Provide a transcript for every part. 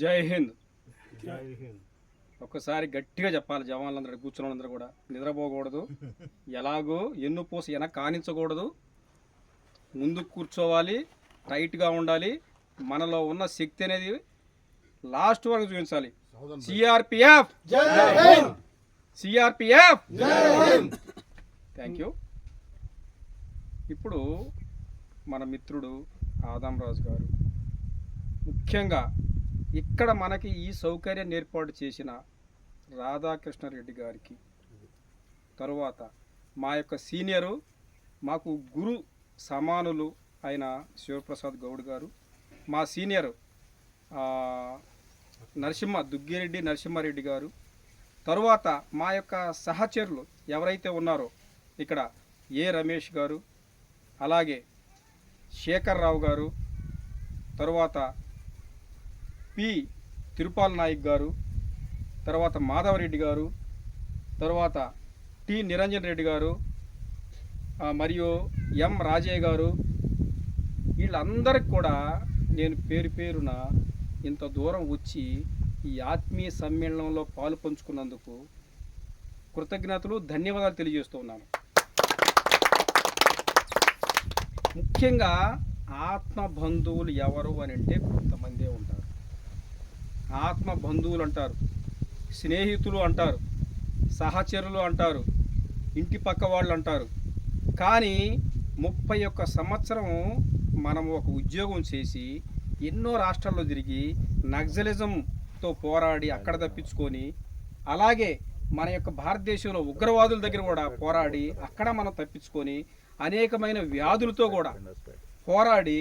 జై హింద్. జై హింద్. ఒక్కసారి గట్టిగా చెప్పాలి జవాన్లందరూ కూర్చున్న వాళ్ళందరూ కూడా. నిద్రపోకూడదు. ఎలాగో ఎన్ను పూస వెనక కానించకూడదు ముందు కూర్చోవాలి టైట్గా ఉండాలి. మనలో ఉన్న శక్తి అనేది లాస్ట్ వరకు చూపించాలి. సిఆర్పిఎఫ్ సిఆర్పిఎఫ్ థ్యాంక్ యూ ఇప్పుడు మన మిత్రుడు ఆదాం రాజు గారు. ముఖ్యంగా ఇక్కడ మనకి ఈ సౌకర్యాన్ని ఏర్పాటు చేసిన రాధాకృష్ణారెడ్డి గారికి తరువాత మా యొక్క సీనియరు మాకు గురు సమానులు అయిన శివప్రసాద్ గౌడ్ గారు మా సీనియరు నరసింహ దుగ్గిరెడ్డి నరసింహారెడ్డి గారు తరువాత మా యొక్క సహచరులు ఎవరైతే ఉన్నారో ఇక్కడ ఏ రమేష్ గారు అలాగే శేఖర్ రావు గారు తరువాత పి. తిరుపాల్ నాయక్ గారు తర్వాత మాధవరెడ్డి గారు తర్వాత టి. నిరంజన్ రెడ్డి గారు మరియు ఎం. రాజయ్య గారు వీళ్ళందరికి కూడా నేను పేరు పేరున ఇంత దూరం వచ్చి ఈ ఆత్మీయ సమ్మేళనంలో పాలు పంచుకున్నందుకు కృతజ్ఞతలు ధన్యవాదాలు తెలియజేస్తూ ఉన్నాను. ముఖ్యంగా ఆత్మ బంధువులు ఎవరు అని అంటే కొంతమంది ఆత్మ బంధువులు అంటారు. స్నేహితులు అంటారు. సహచరులు అంటారు. ఇంటి పక్క వాళ్ళు అంటారు. కానీ ముప్పై ఒక్క సంవత్సరం మనం ఒక ఉద్యోగం చేసి ఎన్నో రాష్ట్రాల్లో తిరిగి నక్సలిజంతో పోరాడి అక్కడ తప్పించుకొని అలాగే మన యొక్క భారతదేశంలో ఉగ్రవాదుల దగ్గర కూడా పోరాడి అక్కడ మనం తప్పించుకొని అనేకమైన వ్యాధులతో కూడా పోరాడి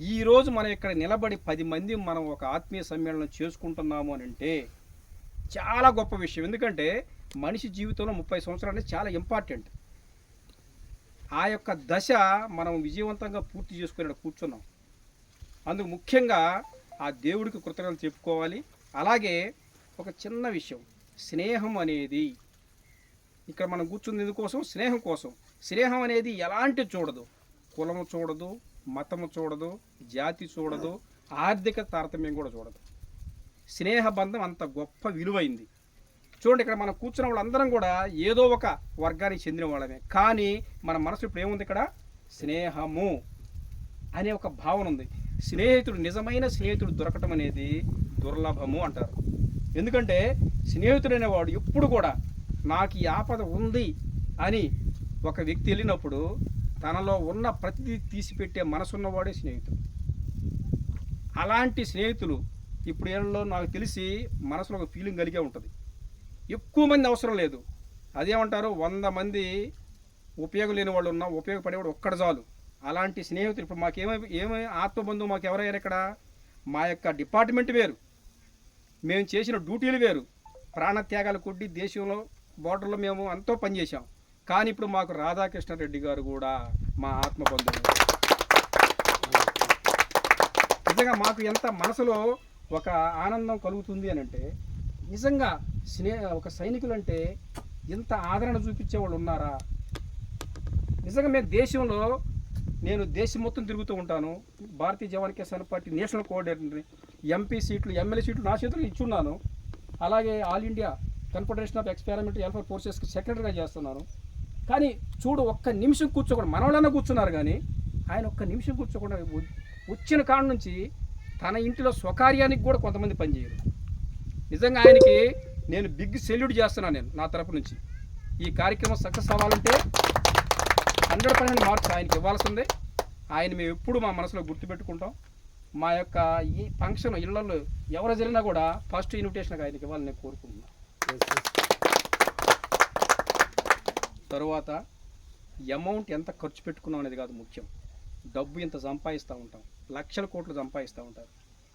ఈరోజు మనం ఇక్కడ నిలబడి పది మంది మనం ఒక ఆత్మీయ సమ్మేళనం చేసుకుంటున్నాము అని అంటే చాలా గొప్ప విషయం. ఎందుకంటే మనిషి జీవితంలో ముప్పై సంవత్సరాలు అనేది చాలా ఇంపార్టెంట్ ఆ యొక్క దశ మనం విజయవంతంగా పూర్తి చేసుకుని ఇక్కడ కూర్చున్నాం. అందుకు ముఖ్యంగా ఆ దేవుడికి కృతజ్ఞతలు చెప్పుకోవాలి. అలాగే ఒక చిన్న విషయం. స్నేహం అనేది ఇక్కడ మనం కూర్చుంది ఎందుకోసం? స్నేహం కోసం. స్నేహం అనేది ఎలాంటి చూడదు. కులము చూడదు మతము చూడదు జాతి చూడదు ఆర్థిక తారతమ్యం కూడా చూడదు. స్నేహ బంధం అంత గొప్ప విలువైంది. చూడండి ఇక్కడ మనం కూర్చున్న వాళ్ళందరం కూడా ఏదో ఒక వర్గానికి చెందిన వాళ్ళమే. కానీ మన మనసు ఇప్పుడు ఏముంది ఇక్కడ? స్నేహము అనే ఒక భావన ఉంది. స్నేహితుడు నిజమైన స్నేహితుడు దొరకటం అనేది దుర్లభము అంటారు. ఎందుకంటే స్నేహితుడు అనేవాడు ఎప్పుడు కూడా నాకు ఈ ఆపద ఉంది అని ఒక వ్యక్తి వెళ్ళినప్పుడు తనలో ఉన్న ప్రతిదీ తీసిపెట్టే మనసున్నవాడే స్నేహితుడు. అలాంటి స్నేహితులు ఇప్పుడు ఏళ్ళలో నాకు తెలిసి మనసులో ఒక ఫీలింగ్ కలిగే ఉంటుంది. ఎక్కువ మంది అవసరం లేదు. అదేమంటారు? వంద మంది ఉపయోగం లేని వాళ్ళు ఉన్నా ఉపయోగపడేవాడు ఒక్కడ చాలు. అలాంటి స్నేహితులు ఇప్పుడు మాకేమై ఏమై ఆత్మబంధువు మాకు ఎవరయ్యారు ఇక్కడ? మా యొక్క డిపార్ట్మెంట్ వేరు. మేము చేసిన డ్యూటీలు వేరు. ప్రాణత్యాగాలు కొట్టి దేశంలో బోర్డర్లో మేము అంతో పనిచేసాం కానీ ఇప్పుడు మాకు రాధాకృష్ణారెడ్డి గారు కూడా మా ఆత్మబంధువు నిజంగా మాకు ఎంత మనసులో ఒక ఆనందం కలుగుతుంది అని అంటే నిజంగా స్నే ఒక సైనికులు అంటే ఇంత ఆదరణ చూపించే వాళ్ళు ఉన్నారా? నిజంగా మేము దేశంలో నేను దేశం మొత్తం తిరుగుతూ ఉంటాను. భారతీయ జవాన్ కిసాన్ పార్టీ నేషనల్ కోఆర్డినేటర్ని ఎంపీ సీట్లు ఎమ్మెల్యే సీట్లు నా చేతులు ఇచ్చున్నాను. అలాగే ఆల్ ఇండియా కన్ఫెడరేషన్ ఆఫ్ ఎక్స్పెరిమెంటరీ ఎల్ఫర్ ఫోర్సెస్కి సెక్రటరీగా చేస్తున్నాను. కానీ చూడు ఒక్క నిమిషం కూర్చోకుండా మనవాళ్ళన్నా కూర్చున్నారు కానీ ఆయన ఒక్క నిమిషం కూర్చోకుండా వచ్చిన కాడ నుంచి తన ఇంటిలో స్వకార్యానికి కూడా కొంతమంది పనిచేయరు నిజంగా ఆయనకి నేను బిగ్ సెల్యూట్ చేస్తున్నాను నేను నా తరపు నుంచి. ఈ కార్యక్రమం సక్సెస్ అవ్వాలంటే హండ్రెడ్ పర్సెంట్ మార్క్స్ ఆయనకి ఇవ్వాల్సిందే. ఆయన మేము ఎప్పుడు మా మనసులో గుర్తుపెట్టుకుంటాం. మా యొక్క ఈ ఫంక్షన్ ఇళ్ళలో ఎవరు జరిగినా కూడా ఫస్ట్ ఇన్విటేషన్ ఆయనకి ఇవ్వాలని నేను కోరుకుంటున్నాను. తరువాత అమౌంట్ ఎంత ఖర్చు పెట్టుకున్నాం అనేది కాదు ముఖ్యం. డబ్బు ఇంత సంపాదిస్తూ ఉంటాం. లక్షల కోట్లు సంపాదిస్తూ ఉంటారు.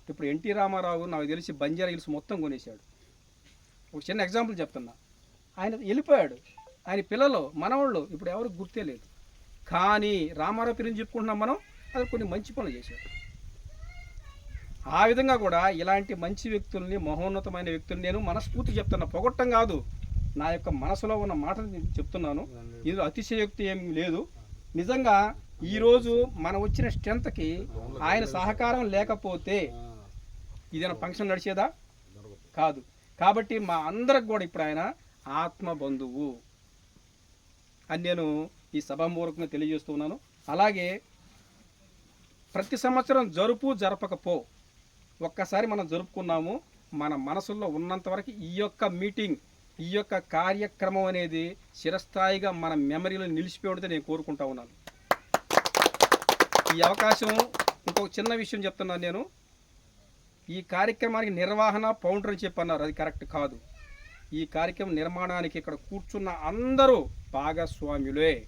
ఇప్పుడు ఎన్టీ రామారావు నాకు తెలిసి బంజారా హిల్స్ మొత్తం కొనేశాడు. ఒక చిన్న ఎగ్జాంపుల్ చెప్తున్నా. ఆయన వెళ్ళిపోయాడు. ఆయన పిల్లలు మనవాళ్ళు ఇప్పుడు ఎవరికి గుర్తే లేదు. కానీ రామారావు పేరుని చెప్పుకుంటున్నాం మనం? అది కొన్ని మంచి పనులు చేశాడు. ఆ విధంగా కూడా ఇలాంటి మంచి వ్యక్తుల్ని మహోన్నతమైన వ్యక్తుల్ని నేను మనస్ఫూర్తి చెప్తున్నా. పొగట్టం కాదు. నా యొక్క మనసులో ఉన్న మాటలు నేను చెప్తున్నాను. ఇది అతిశయోక్తి ఏం లేదు. నిజంగా ఈరోజు మనం వచ్చిన స్ట్రెంత్కి ఆయన సహకారం లేకపోతే ఇదేనా ఫంక్షన్ నడిచేదా? కాదు. కాబట్టి మా అందరికి కూడా ఇప్పుడు ఆయన ఆత్మ బంధువు అని నేను ఈ సభామూలకంగా తెలియజేస్తున్నాను అలాగే ప్రతి సంవత్సరం జరుపు జరపకపో ఒక్కసారి మనం జరుపుకున్నాము. మన మనసుల్లో ఉన్నంత వరకు ఈ యొక్క మీటింగ్ ఈ యొక్క కార్యక్రమం అనేది చిరస్థాయిగా మన మెమరీలో నిలిచిపోయి నేను కోరుకుంటా ఉన్నాను. ఈ అవకాశం ఇంకొక చిన్న విషయం చెప్తున్నాను నేను. ఈ కార్యక్రమానికి నిర్వహణ పౌండర్ అని చెప్పి అన్నారు అది కరెక్ట్ కాదు. ఈ కార్యక్రమం నిర్మాణానికి ఇక్కడ కూర్చున్న అందరూ భాగస్వాములే.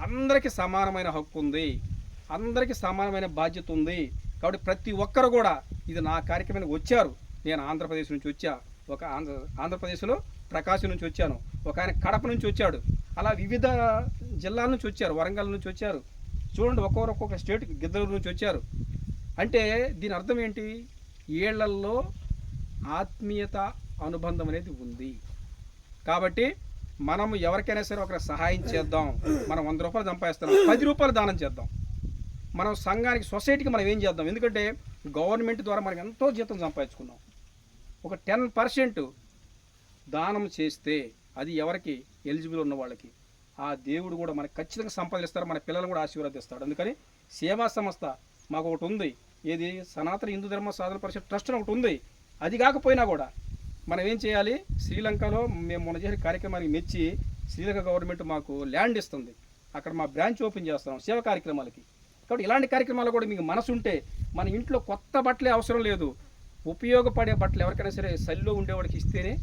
అందరికీ సమానమైన హక్కు ఉంది. అందరికీ సమానమైన బాధ్యత ఉంది. కాబట్టి ప్రతి ఒక్కరు కూడా ఇది నా కార్యక్రమానికి వచ్చారు. నేను ఆంధ్రప్రదేశ్ నుంచి వచ్చా. ఒక ఆంధ్ర ఆంధ్రప్రదేశ్లో ప్రకాశం నుంచి వచ్చాను. ఒక ఆయన కడప నుంచి వచ్చాడు. అలా వివిధ జిల్లాల నుంచి వచ్చారు. వరంగల్ నుంచి వచ్చారు. చూడండి ఒక్కొక్కరు ఒక్కొక్క స్టేట్ గిద్దరు నుంచి వచ్చారు. అంటే దీని అర్థం ఏంటి? ఏళ్ళల్లో ఆత్మీయత అనుబంధం అనేది ఉంది. కాబట్టి మనము ఎవరికైనా సరే ఒకరికి సహాయం చేద్దాం. మనం వంద రూపాయలు సంపాదిస్తున్నాం. పది రూపాయలు దానం చేద్దాం. మనం సంఘానికి సొసైటీకి మనం ఏం చేద్దాం? ఎందుకంటే గవర్నమెంట్ ద్వారా మనం ఎంతో జీతం సంపాదించుకున్నాం. ఒక టెన్ పర్సెంట్ దానం చేస్తే అది ఎవరికి? ఎలిజిబుల్ ఉన్న వాళ్ళకి. ఆ దేవుడు కూడా మనకి ఖచ్చితంగా సంపాదిస్తారు మన పిల్లలు కూడా ఆశీర్వదిస్తాడు అందుకని సేవా సంస్థ మాకు ఒకటి ఉంది. ఏది? సనాతన హిందూ ధర్మ సాధన పరిషత్ ట్రస్ట్ అని ఒకటి ఉంది. అది కాకపోయినా కూడా మనం ఏం చేయాలి? శ్రీలంకలో మేము మొన్న చేసిన కార్యక్రమానికి మెచ్చి శ్రీలంక గవర్నమెంట్ మాకు ల్యాండ్ ఇస్తుంది. అక్కడ మా బ్రాంచ్ ఓపెన్ చేస్తాం సేవా కార్యక్రమాలకి. కాబట్టి ఇలాంటి కార్యక్రమాలు కూడా మీకు మనసు ఉంటే మన ఇంట్లో కొత్త బట్టలే అవసరం లేదు. ఉపయోగపడే బట్టలు ఎవరికైనా సరే సరిలో ఉండేవాడికి ఇస్తేనే